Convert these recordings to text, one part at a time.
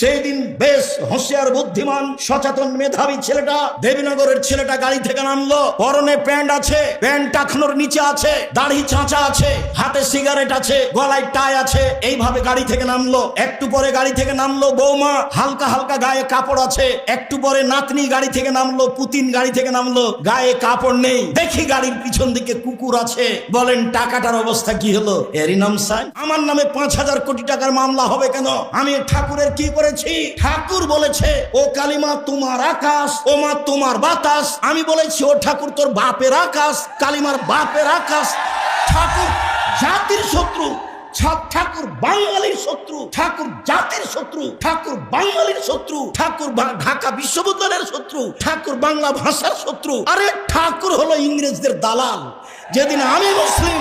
সেই দিন বেশ হুঁশিয়ার, বুদ্ধিমান, সচেতন মেধাবী ছেলেটা দেবীনগরের ছেলেটা গাড়ি থেকে নামলো। পরনে প্যান্ট আছে, প্যান্ট টাকনোর নিচে আছে, দাড়ি চাঁচা আছে, হাতে সিগারেট আছে, গলায় টাই আছে, এইভাবে গাড়ি থেকে নামলো। একটু পরে গাড়ি থেকে নামলো বৌমা, হালকা হালকা গায়ে কাপড় আছে। একটু পরে নাতনি গাড়ি থেকে নামলো, পুতিন গাড়ি থেকে নামলো। গায়ে কাপড় নেই, দেখি গাড়ির পিছন দিকে কুকুর আছে। বলেন, টাকাটার অবস্থা কি হলো? এরই নাম সাইন আমার নামে পাঁচ হাজার কোটি টাকার মামলা হবে কেন? আমি ঠাকুরের কি করেছি। ঠাকুর বলেছে, ও কালিমা, তোমার আকাশ, ও মা, তোমার বাতাস। আমি বলেছি, ও ঠাকুর, তোর বাপের আকাশ, কালিমার বাপের আকাশ। ঠাকুর জাতির শত্রু ঠাকুর বাঙালির শত্রু, ঠাকুর জাতির শত্রু, ঠাকুর বাঙালির শত্রু, ঠাকুর ঢাকা বিশ্ববিদ্যালয়ের শত্রু, ঠাকুর বাংলা ভাষার শত্রু। আরে ঠাকুর হলো ইংরেজদের দালাল। যেদিন আমি মুসলিম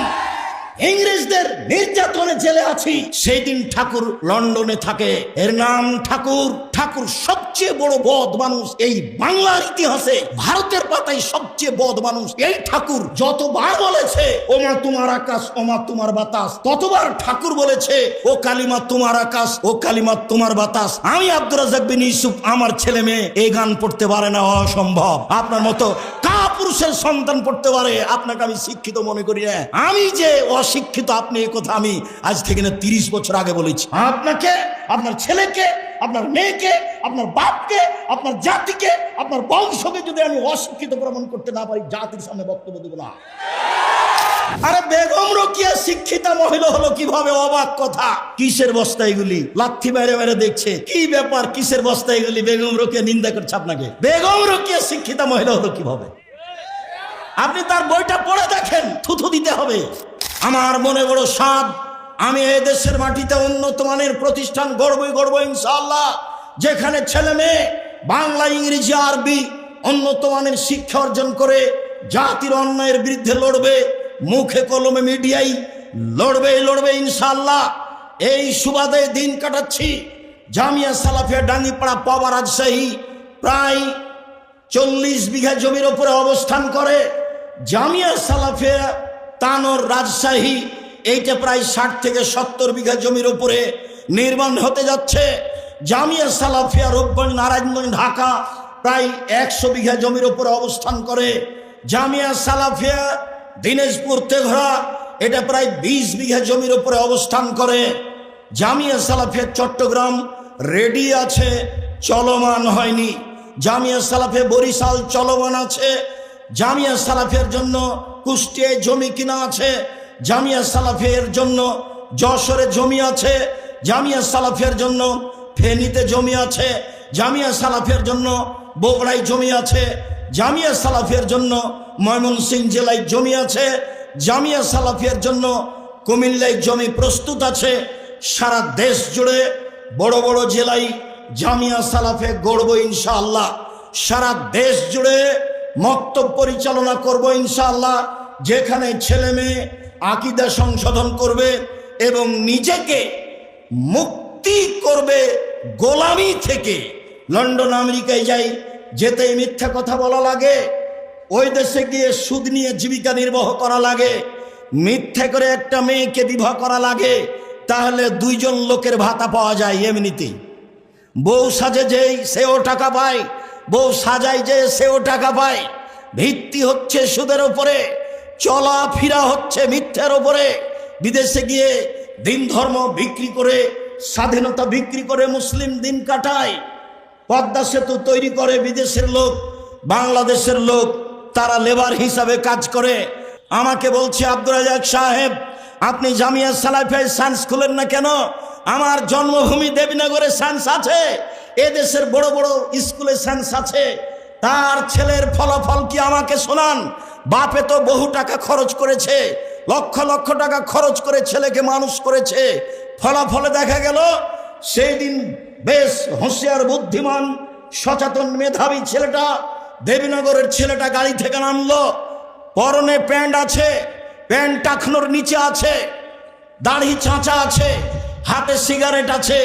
ইংরেজদের নির্যাতনে জেলে আছি। সেই দিন ঠাকুর লন্ডনে থাকে। এর নাম ঠাকুর। ঠাকুর সবচেয়ে বড় বদ মানুষ এই বাংলার ইতিহাসে, ভারতের পাতায় সবচেয়ে বদ মানুষ এই ঠাকুর। যতবার বলেছে, ওমা তোমার আকাশ, ওমা তোমার বাতাস, ততবার ঠাকুর বলেছে, ও কালিমা তোমার আকাশ, ও কালিমা তোমার বাতাস। আমি আব্দুর রাজাক বিন ইউসুফ, আমার ছেলে মেয়ে, এই গান পড়তে পারে না অসম্ভব। আপনার মতো কা পুরুষের সন্তান পড়তে পারে, আপনাকে আমি শিক্ষিত মনে করি না। আমি যে অশিক্ষিত, আপনি এই কথা আমি আজ থেকে না তিরিশ বছর আগে বলেছি। আপনাকে, আপনার ছেলেকে আপনার মেয়েকে, আপনার বাপকে, আপনার জাতিকে, আপনার বংশকে যদি আমি অশিক্ষিত প্রমাণ করতে না পারি, জাতির সামনে বক্তব্য দেবো না। আরে বেগম রকিয়া শিক্ষিতা মহিলা হলো কীভাবে অবাক কথা? কিসের বস্তা এগুলি? লাথি বাইরে বাইরে দেখছে। কি ব্যাপার? কিসের বস্তা এগুলি? বেগম রকিয়া নিন্দা করছে আপনাকে। বেগম রকিয়া শিক্ষিতা মহিলা হলো কীভাবে? আপনি তার বইটা পড়ে দেখেন, থুথু দিতে হবে। আমার মনে বড় স্বাদ আমি এ দেশের মাটিতে উন্নত মানের প্রতিষ্ঠান গড়বই গড়বো ইনশাআল্লাহ। যেখানে ছেলে মেয়ে, বাংলা, ইংরেজি, আরবি উন্নত মানের শিক্ষা অর্জন করে, জাতির অন্যায়ের বিরুদ্ধে লড়বে, মুখে কলমে মিডিয়াই লড়বে লড়বে ইনশাল্লাহ এই সুবাদে দিন কাটাচ্ছি। জামিয়া সালাফিয়া ডাঙ্গিপাড়া পাওয়া রাজশাহী প্রায় চল্লিশ বিঘা জমির ওপরে অবস্থান করে। জামিয়া সালাফিয়া তানোর রাজশাহী এইটা প্রায় ষাট থেকে সত্তর বিঘা জমির উপরে নির্মাণ হতে যাচ্ছে। জামিয়া সালাফিয়া রূপগঞ্জ, নারায়ণগঞ্জ, ঢাকা প্রায় একশো বিঘা জমির ওপরে অবস্থান করে। জামিয়া সালাফিয়া, দিনাজপুর, তেঘরা, এটা প্রায় বিশ বিঘা জমির ওপরে অবস্থান করে। জামিয়া সালাফিয়া, চট্টগ্রাম, রেডি আছে, চলমান হয়নি। জামিয়া সালাফে বরিশাল চলমান আছে। জামিয়া সালাফের জন্য কুষ্টিয়ায় জমি কিনা আছে। জামিয়া সালাফের জন্য যশোরে জমি আছে, জামিয়া সালাফের জন্য ফেনীতে জমি আছে, জামিয়া সালাফের জন্য বগুড়ায় জমি আছে, জামিয়া সালাফের জন্য ময়মনসিংহ জেলায় জমি আছে, জামিয়া সালাফের জন্য কুমিল্লায় জমি প্রস্তুত আছে। সারা দেশ জুড়ে বড় বড় জেলায় জামিয়া সালাফে গড়ব ইনশাআল্লাহ। সারা দেশ জুড়ে মক্তব পরিচালনা করব ইনশাআল্লাহ। যেখানে ছেলে মেয়ে আকিদা সংশোধন করবে এবং নিজেকে মুক্তি করবে গোলামি থেকে। লন্ডন, আমেরিকায় যাই যেতে মিথ্যা কথা বলা লাগে, ওই দেশে গিয়ে সুদ নিয়ে জীবিকা নির্বাহ করা লাগে, মিথ্যা করে একটা মেয়েকে বিবাহ করা লাগে, তাহলে দুইজন লোকের ভাতা পাওয়া যায় এমনিতেই। বউ সাজে যেই, সেও টাকা পায়, বউ সাজায় যে, সেও টাকা পায়। ভিত্তি হচ্ছে সুদের ওপরে চলাফেরা হচ্ছে মিথ্যার ওপরে বিদেশে গিয়ে দিন ধর্ম বিক্রি করে, স্বাধীনতা বিক্রি করে মুসলিম দিন কাটায়। পদ্মা সেতু তৈরি করে বিদেশের লোক, বাংলাদেশের লোক, তারা লেবার হিসাবে কাজ করে। আমাকে বলছে আব্দুল রাজাক সাহেব, আপনি জামিয়া সালাফায় সায়েন্স খুলেন না কেন? আমার জন্মভূমি দেবীনগরে সায়েন্স আছে। এদেশের বড় বড় স্কুলে সায়েন্স আছে। তার ছেলের ফলাফল কি আমাকে শোনান? বাপে তো বহু টাকা খরচ করেছে, লক্ষ লক্ষ টাকা খরচ করে ছেলেকে মানুষ করেছে। ফলাফলে দেখা গেল, সেই দিন বেশ হুঁশিয়ার, বুদ্ধিমান, সচেতন মেধাবী ছেলেটা দেবীনগরের ছেলেটা গাড়ি থেকে নামলো। পরনে প্যান্ট আছে, প্যান্ট টাকনোর নিচে আছে, দাড়ি চাঁচা আছে, হাতে সিগারেট আছে,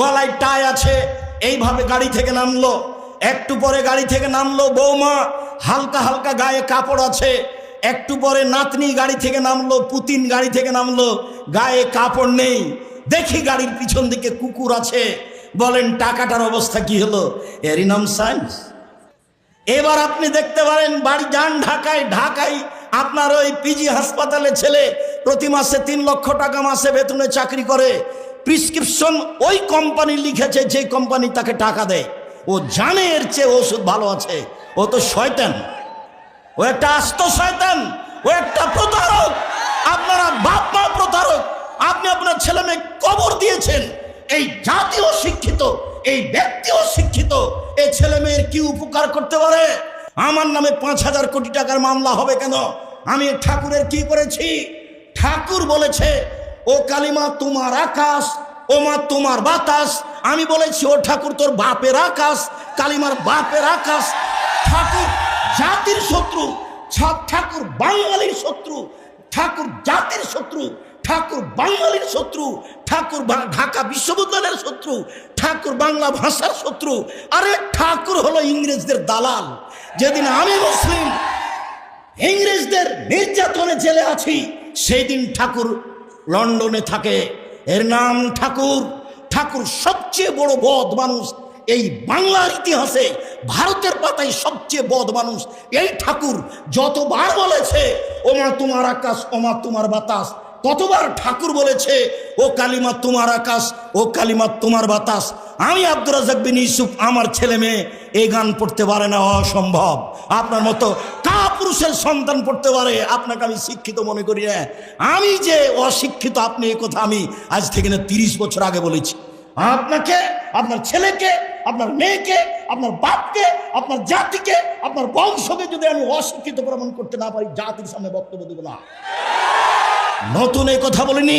গলায় টাই আছে, এইভাবে গাড়ি থেকে নামলো। একটু পরে গাড়ি থেকে নামলো বৌমা। হালকা হালকা গায়ে কাপড় আছে। একটু পরে নাতনি গাড়ি থেকে নামলো, পুতিন গাড়ি থেকে নামলো। গায়ে কাপড় নেই। দেখি গাড়ির পিছন দিকে কুকুর আছে। বলেন, টাকাটার অবস্থা কি হলো? এরই নাম সায়েন্স। এবার আপনি দেখতে পারেন, বাড়ি যান ঢাকায়। ঢাকায় আপনার ওই পিজি হাসপাতালে ছেলে প্রতি মাসে তিন লক্ষ টাকা মাসে বেতনে চাকরি করে। প্রিসক্রিপশন ওই কোম্পানি লিখেছে যে কোম্পানি তাকে টাকা দেয়। ও জানে এর চেয়ে ওষুধ ভালো আছে। ও তো শয়তান। ও একটা আস্ত শয়তান। ও একটা প্রতারক। আপনারা বাপ মা প্রতারক। আপনি আপনার ছেলে মেয়ে কবর দিয়েছেন। এই জাতীয় শিক্ষিত, এই ব্যক্তিও শিক্ষিত এই ছেলে মেয়ের কি উপকার করতে পারে? আমার নামে পাঁচ হাজার কোটি টাকার মামলা হবে কেন? আমি ঠাকুরের কি করেছি? ঠাকুর বলেছে, ও কালিমা, তোমার আকাশ ও মা তোমার বাতাস। আমি বলেছি, ও ঠাকুর, তোর বাপের আকাশ, কালিমার বাপের আকাশ। ঠাকুর জাতির শত্রু ঠাকুর বাঙালির শত্রু, ঠাকুর জাতির শত্রু, ঠাকুর বাঙালির শত্রু, ঠাকুর ঢাকা বিশ্ববিদ্যালয়ের শত্রু, ঠাকুর বাংলা ভাষার শত্রু। আরে, ঠাকুর হলো ইংরেজদের দালাল। যেদিন আমি মুসলিম, ইংরেজদের নির্যাতনে জেলে আছি, সেই দিন ঠাকুর লন্ডনে থাকে। এর নাম ঠাকুর। ঠাকুর সবচেয়ে বড় বদ মানুষ এই বাংলার ইতিহাসে, ভারতের পাতায় সবচেয়ে বদ মানুষ এই ঠাকুর। যতবার বলেছে, ওমা তোমার আকাশ, ওমা তোমার বাতাস কতবার ঠাকুর বলেছে, ও কালিমা তোমার আকাশ, ও কালিমা তোমার বাতাস। আমি আব্দুর রাজাক বিন ইউসুফ, আমার ছেলে মেয়ে, এই গান পড়তে পারে না, অসম্ভব। আপনার মতো পুরুষের সন্তান পড়তে পারে, আপনাকে আমি শিক্ষিত মনে করি না। আমি যে অশিক্ষিত, আপনি এই কথা আমি আজ থেকে না তিরিশ বছর আগে বলেছি। আপনাকে, আপনার ছেলেকে, আপনার মেয়েকে, আপনার বাপকে, আপনার জাতিকে, আপনার বংশকে যদি আমি অশিক্ষিত প্রমাণ করতে না পারি, জাতির সামনে বক্তব্য দেবো না। নতুন এই কথা বলিনি।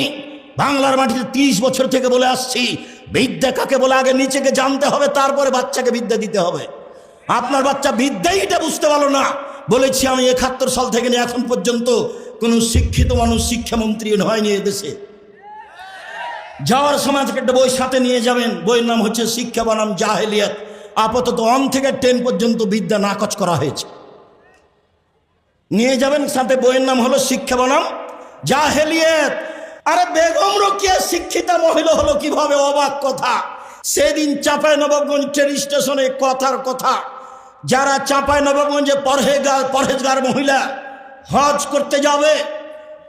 বাংলার মাটিতে তিরিশ বছর থেকে বলে আসছি, বিদ্যা কাকে বলে আগে নিচেকে জানতে হবে, তারপরে বাচ্চাকে বিদ্যা দিতে হবে। আপনার বাচ্চা বিদ্যাই এটা বুঝতে পারল না। বলেছি আমি একাত্তর সাল থেকে নিয়ে এখন পর্যন্ত কোনো শিক্ষিত মানুষ, শিক্ষামন্ত্রী হয়নি এদেশে যাওয়ার সময় থেকে একটা বই সাথে নিয়ে যাবেন। বইয়ের নাম হচ্ছে শিক্ষা বনাম জাহেলিয়াত। আপাতত অন থেকে টেন পর্যন্ত বিদ্যা নাকচ করা হয়েছে। নিয়ে যাবেন সাথে বইয়ের নাম হলো শিক্ষা বনাম জাহেলিয়াত। আরে বেগম রকিয়া শিক্ষিতা মহিলা হলো কীভাবে অবাক কথা? সেদিন চাপাই নবাবগঞ্জ স্টেশনে কথার কথা। যারা চাপাই নবাবগঞ্জে পরহেগার পরহেজগার মহিলা হজ করতে যাবে,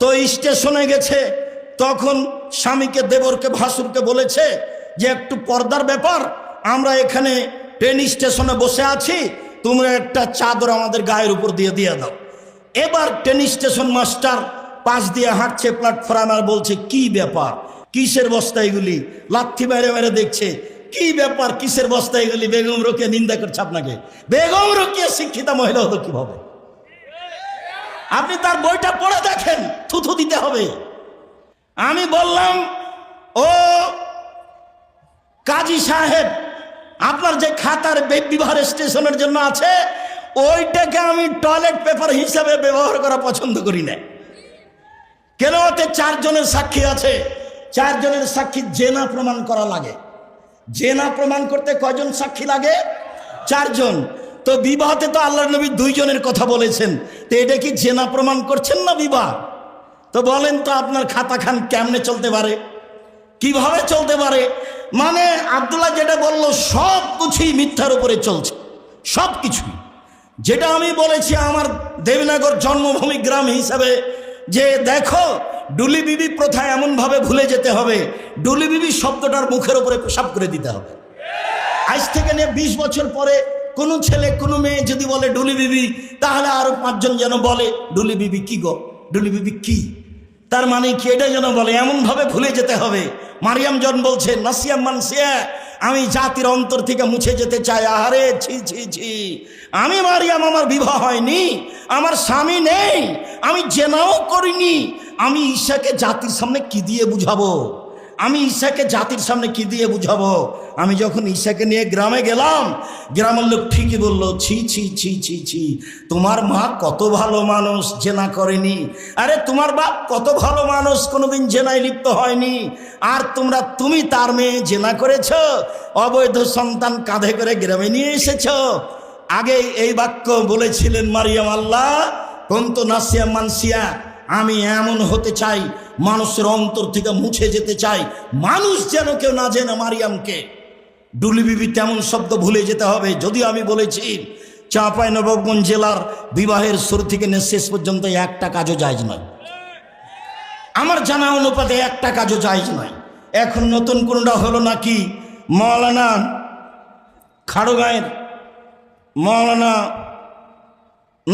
তো স্টেশনে গেছে, তখন স্বামীকে, দেবরকে, ভাসুরকে বলেছে যে, একটু পর্দার ব্যাপার, আমরা এখানে ট্রেন স্টেশনে বসে আছি, তোমরা একটা চাদর আমাদের গায়ের উপর দিয়ে দিয়ে দাও। এবার ট্রেন স্টেশন মাস্টার পাশ দিয়ে হাঁটছে প্ল্যাটফর্ম আর বলছে, কি ব্যাপার? কিসের বস্তা এগুলি? লাথি মেরে মেরে দেখছে কি ব্যাপার? কিসের বস্তায় গেলি? বেগম রোকে নিন্দা করছে আপনাকে। বেগম রোকে শিক্ষিতা মহিলা হতো কীভাবে? আপনি তার বইটা পড়ে দেখেন, থুথু দিতে হবে। আমি বললাম, ও কাজী সাহেব, আপনার যে খাতার বে- বিবাহ স্টেশনের জন্য আছে, ওইটাকে আমি টয়লেট পেপার হিসাবে ব্যবহার করা পছন্দ করি না কেন ওতে চারজনের সাক্ষী আছে? চারজনের সাক্ষী জেনা প্রমাণ করা লাগে। জেনা প্রমাণ করতে কয়জন সাক্ষী লাগে? চারজন। তো বিবাহতে তো আল্লাহ নবী দুইজনের কথা বলেছেন। তো এটা কি জেনা প্রমাণ করছেন না বিবাহ? তো বলেন তো আপনার খাতা খান কেমনে চলতে পারে? কীভাবে চলতে পারে? মানে আব্দুল্লাহ যেটা বলল, সব কিছুই মিথ্যার উপরে চলছে। সব কিছুই। যেটা আমি বলেছি, আমার দেবনগর জন্মভূমি গ্রাম হিসাবে যে দেখো ডুলি বিবি প্রথা এমনভাবে ভুলে যেতে হবে। ডুলি বিবি শব্দটার মুখের উপরে পেশাব করে দিতে হবে। আজ থেকে নিয়ে বিশ বছর পরে কোনো ছেলে, কোনো মেয়ে যদি বলে ডুলি বিবি, তাহলে আরও পাঁচজন যেন বলে, ডুলি বিবি কি গো? ডুলি বিবি কি? তার মানে কি? এটা যেন বলে, এমনভাবে ভুলে যেতে হবে। মারিয়াম জন বলছে, নাসিয়াম মানসিয়া, আমি জাতির অন্তর থেকে মুছে যেতে চাই। আহারে, ছি ছি ছি। আমি মারিয়াম, আমার বিবাহ হয়নি, আমার স্বামী নেই, আমি জেনাও করিনি। আমি ঈশাকে জাতির সামনে কি দিয়ে বুঝাবো? আমি ঈশাকে জাতির সামনে কি দিয়ে বুঝাবো? আমি যখন ঈশাকে নিয়ে গ্রামে গেলাম, গ্রামের লোক ঠিকই বলল, ছি ছি ছি ছি ছি, তোমার মা কত ভালো মানুষ জেনা করেনি। আরে, তোমার বাপ কত ভালো মানুষ, কোনোদিন জেনায় লিপ্ত হয়নি। আর তোমরা, তুমি তার মেয়ে জেনা করেছ, অবৈধ সন্তান কাঁধে করে গ্রামে নিয়ে এসেছ। আগে এই বাক্য বলেছিলেন মারিয়াম আল্লাহ, কন্ত নাসিয়া মানসিয়া। আমি এমন হতে চাই, মানুষের অন্তর থেকে মুছে যেতে চাই, মানুষ যেন কেউ না জেনে মারিয়ামকে। ডুলি বিবি তেমন শব্দ ভুলে যেতে হবে, যদিও আমি বলেছি, চাঁপাই নবাবগঞ্জ জেলার বিবাহের শুরু থেকে শেষ পর্যন্ত একটা কাজও জায়জ নয়। আমার জানা অনুপাতে একটা কাজও জায়জ নয়। এখন নতুন কোনটা হলো নাকি মৌলানা খাড়গাঁয়ের মৌলানা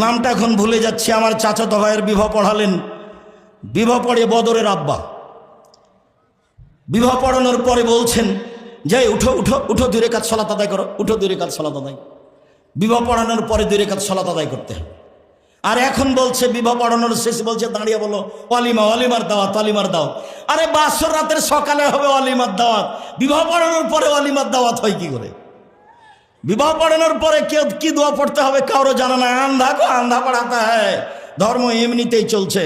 নামটা এখন ভুলে যাচ্ছি, আমার চাচাতো ভাইয়ের বিবাহ পড়ালেন। বিবাহ পড়ে বদরের আব্বা। বিবাহ পড়ানোর পরে বলছেন, যে, উঠো উঠো উঠো দূরে কাজ সলাত আদায় করো, উঠো দূরে কাজ সলাত আদায়। বিবাহ পড়ানোর পরে দূরে কাজ সলাত আদায় করতে হবে। আর এখন বলছে, বিবাহ পড়ানোর শেষে বলছে, দাঁড়িয়ে বলো, অলিমা, অলিমার দাওয়াত অলিমার দাওয়াত। আরে বাসর রাতের সকালে হবে অলিমার দাওয়াত। বিবাহ পড়ানোর পরে অলিমার দাওয়াত হয় কি করে? বিবাহ পড়ানোর পরে কে কি দোয়া পড়তে হবে? কারও জানা নাই। আন্ধা কো আন্ধা পড়াতে হয়। ধর্ম এমনিতেই চলছে।